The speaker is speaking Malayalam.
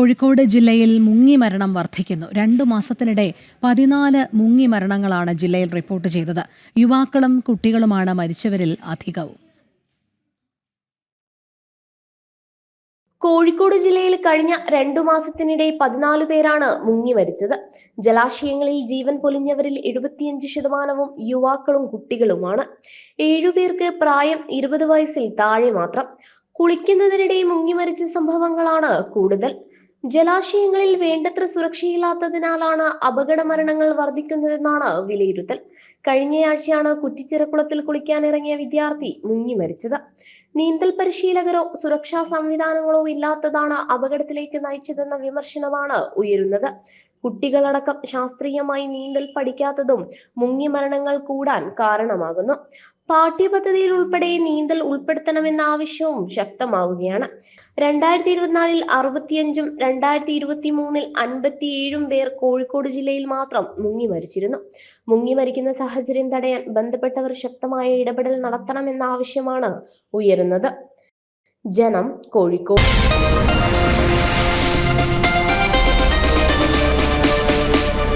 കോഴിക്കോട് ജില്ലയിൽ മുങ്ങി മരണം വർദ്ധിക്കുന്നു. രണ്ടു മാസത്തിനിടെ പതിനാല് മുങ്ങി മരണങ്ങളാണ് ജില്ലയിൽ റിപ്പോർട്ട് ചെയ്തത്. യുവാക്കളും കുട്ടികളുമാണ് മരിച്ചവരിൽ അധികവും. കോഴിക്കോട് ജില്ലയിൽ കഴിഞ്ഞ രണ്ടു മാസത്തിനിടെ പതിനാല് പേരാണ് മുങ്ങി മരിച്ചത്. ജലാശയങ്ങളിൽ ജീവൻ പൊലിഞ്ഞവരിൽ എഴുപത്തിയഞ്ച് ശതമാനവും യുവാക്കളും കുട്ടികളുമാണ്. ഏഴുപേർക്ക് പ്രായം ഇരുപത് വയസ്സിൽ താഴെ മാത്രം. കുളിക്കുന്നതിനിടെ മുങ്ങി മരിച്ച സംഭവങ്ങളാണ് കൂടുതൽ. ജലാശയങ്ങളിൽ വേണ്ടത്ര സുരക്ഷയില്ലാത്തതിനാലാണ് അപകട മരണങ്ങൾ വർദ്ധിക്കുന്നതെന്നാണ് വിലയിരുത്തൽ. കഴിഞ്ഞയാഴ്ചയാണ് കുറ്റിച്ചിറക്കുളത്തിൽ കുളിക്കാനിറങ്ങിയ വിദ്യാർത്ഥി മുങ്ങി മരിച്ചത്. നീന്തൽ പരിശീലകരോ സുരക്ഷാ സംവിധാനങ്ങളോ ഇല്ലാത്തതാണ് അപകടത്തിലേക്ക് നയിച്ചതെന്ന വിമർശനമാണ് ഉയരുന്നത്. കുട്ടികളടക്കം ശാസ്ത്രീയമായി നീന്തൽ പഠിക്കാത്തതും മുങ്ങി മരണങ്ങൾ കൂടാൻ കാരണമാകുന്നു. പാഠ്യപദ്ധതിയിൽ ഉൾപ്പെടെ നീന്തൽ ഉൾപ്പെടുത്തണമെന്ന ആവശ്യവും ശക്തമാവുകയാണ്. രണ്ടായിരത്തി ഇരുപത്തിനാലിൽ അറുപത്തിയഞ്ചും രണ്ടായിരത്തി ഇരുപത്തി മൂന്നിൽ അൻപത്തിയേഴും പേർ കോഴിക്കോട് ജില്ലയിൽ മാത്രം മുങ്ങി മരിച്ചിരുന്നു. മുങ്ങി മരിക്കുന്ന സാഹചര്യം തടയാൻ ബന്ധപ്പെട്ടവർ ശക്തമായ ഇടപെടൽ നടത്തണമെന്ന ആവശ്യമാണ് ഉയരുന്നത്. ജനം കോഴിക്കോട്